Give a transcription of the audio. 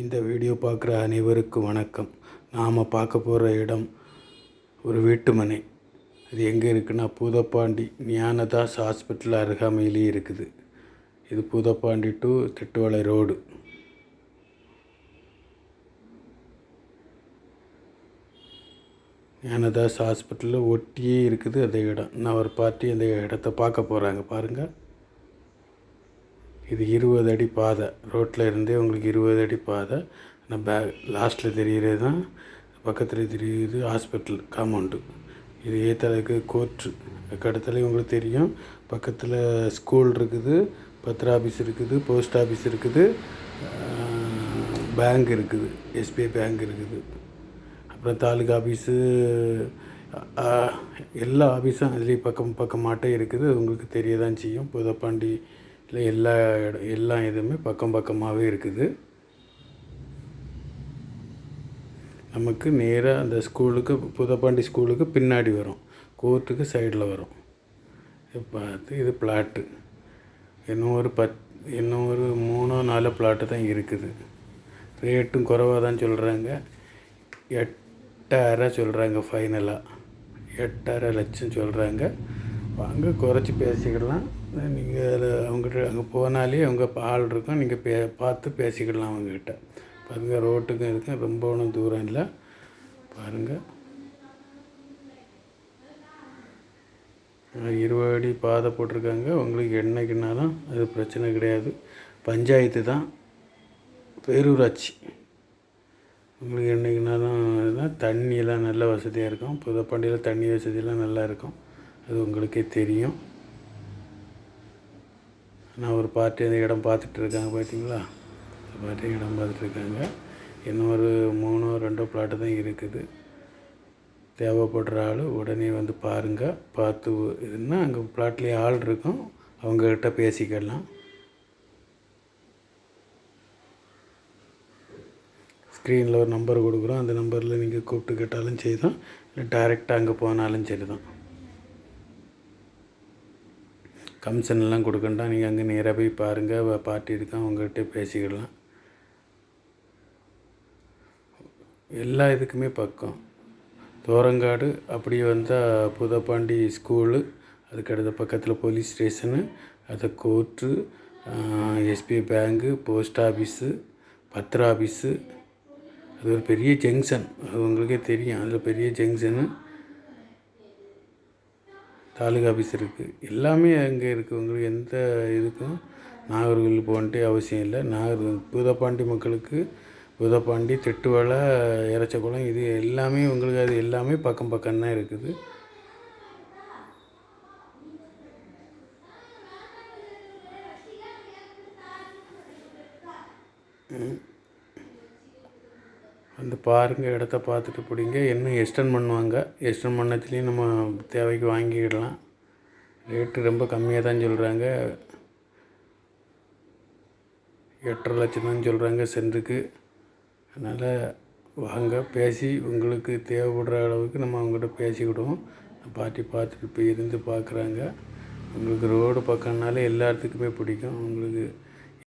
இந்த வீடியோ பார்க்குற அனைவருக்கும் வணக்கம். நாம் பார்க்க போகிற இடம் ஒரு வீட்டுமனை. அது எங்கே இருக்குன்னா பூதப்பாண்டி ஞானதாஸ் ஹாஸ்பிட்டல் அருகாமையிலே இருக்குது. இது பூதப்பாண்டி டு திட்டுவளை ரோடு ஞானதாஸ் ஹாஸ்பிட்டலில் ஒட்டியே இருக்குது அந்த இடம். நான் ஒரு பார்ட்டி அந்த இடத்த பார்க்க போகிறாங்க பாருங்கள் இது இருபது அடி பாதை. ரோட்டில் இருந்தே உங்களுக்கு இருபது அடி பாதை. ஆனால் பே லாஸ்ட்டில் தெரிகிறது தான் பக்கத்தில் தெரியுது ஹாஸ்பிட்டல் காம்பவுண்டு. இது ஏத்தளவுக்கு கோர்ட்டு. அதுக்கடுத்தாலே உங்களுக்கு தெரியும் பக்கத்தில் ஸ்கூல் இருக்குது பத்திர ஆஃபீஸ் இருக்குது போஸ்ட் ஆஃபீஸ் இருக்குது பேங்க் இருக்குது எஸ்பிஐ பேங்க் இருக்குது. அப்புறம் தாலுகா ஆஃபீஸு எல்லா ஆஃபீஸும் அதுலேயும் பக்கம் பக்கமாட்டே இருக்குது. அது உங்களுக்கு தெரிய தான் செய்யும் இல்லை எல்லா இடம் எல்லா இதுவுமே பக்கம் பக்கமாகவே இருக்குது. நமக்கு நேராக அந்த ஸ்கூலுக்கு புதப்பாண்டி ஸ்கூலுக்கு பின்னாடி வரும். கோர்ட்டுக்கு சைடில் வரும். பார்த்து இது பிளாட்டு. இன்னும் ஒரு பத் இன்னும் ஒரு மூணோ நாலோ பிளாட்டு தான் இருக்குது. ரேட்டும் குறைவாக தான் சொல்கிறாங்க எட்டாயிரம் சொல்கிறாங்க ஃபைனலாக எட்டாயிரம் லட்சம் சொல்கிறாங்க வாங்க குறைச்சி பேசிக்கிடலாம். நீங்கள் அதில் அவங்ககிட்ட அங்கே போனாலே அவங்க ஆள் இருக்கும். நீங்கள் பே பார்த்து பேசிக்கிடலாம் அவங்கக்கிட்ட பாருங்கள் ரோட்டுக்கும் இருக்கும் ரொம்ப ஒன்றும் தூரம் இல்லை. பாருங்கள் இருபது அடி பாதை போட்டிருக்காங்க. உங்களுக்கு என்னைக்குனாலும் அது பிரச்சனை கிடையாது. பஞ்சாயத்து தான். பேரூராட்சி. உங்களுக்கு என்னைக்குனாலும் இதுதான் தண்ணியெல்லாம் நல்ல வசதியாக இருக்கும். புதப்பாண்டியில் தண்ணி வசதியெல்லாம் நல்லா இருக்கும். அது உங்களுக்கே தெரியும். நான் ஒரு பார்ட்டி அந்த இடம் பார்த்துட்டு இருக்காங்க பார்த்தீங்களா அந்த பார்ட்டி இடம் பார்த்துட்ருக்காங்க. இன்னும் ஒரு மூணோ ரெண்டோ பிளாட்டு தான் இருக்குது. தேவைப்படுற ஆள் உடனே வந்து பாருங்கள் பார்த்து இதுன்னா அங்கே பிளாட்லேயே ஆள் இருக்கும். அவங்கக்கிட்ட பேசிக்கலாம். ஸ்க்ரீனில் ஒரு நம்பர் கொடுக்குறோம். அந்த நம்பரில் நீங்கள் கூப்பிட்டு கேட்டாலும் சரி தான் இல்லை டைரெக்டாக அங்கே போனாலும் சரி தான் கமிஷன்லாம் கொடுக்கண்டா நீங்கள் அங்கே நேராக போய் பாருங்கள் பார்ட்டி இருக்கான் அவங்ககிட்ட பேசிக்கிடலாம். எல்லா இதுக்குமே பக்கம். தோரங்காடு அப்படியே வந்தால் புதப்பாண்டி ஸ்கூலு அதுக்கடுத்த பக்கத்தில் போலீஸ் ஸ்டேஷனு அதை court SBI bank post office பத்திர ஆஃபீஸு அது ஒரு பெரிய ஜங்ஷன் அது உங்களுக்கே தெரியும். அதில் பெரிய ஜங்ஷனு. தாலுகா ஆஃபீஸ் இருக்குது எல்லாமே அங்கே இருக்கிறவங்களுக்கு எந்த இதுக்கும் நாகர்கோவில் போகன்ட்டு அவசியம் இல்லை. நாகர் பூதப்பாண்டி மக்களுக்கு பூதப்பாண்டி திட்டுவலை இறச்சக்குளம் இது எல்லாமே உங்களுக்கு அது எல்லாமே பக்கம் பக்கம் தான் இருக்குது. வந்து பாருங்கள் இடத்த பார்த்துட்டு பிடிங்க. இன்னும் எக்ஸ்டன் பண்ணுவாங்க? எக்ஸ்டன் பண்ணத்துலேயும் நம்ம தேவைக்கு வாங்கிக்கிடலாம் ரேட்டு ரொம்ப கம்மியாக தான் சொல்கிறாங்க எட்டரை லட்சம் தான் சொல்கிறாங்க சென்ட்டுக்கு அதனால் வாங்க பேசி உங்களுக்கு தேவைப்படுற அளவுக்கு நம்ம அவங்ககிட்ட பேசிக்கிடுவோம். பார்ட்டி பார்த்துட்டு போய் இருந்து பார்க்குறாங்க. உங்களுக்கு ரோடு பக்கம்னாலே எல்லாத்துக்குமே பிடிக்கும். உங்களுக்கு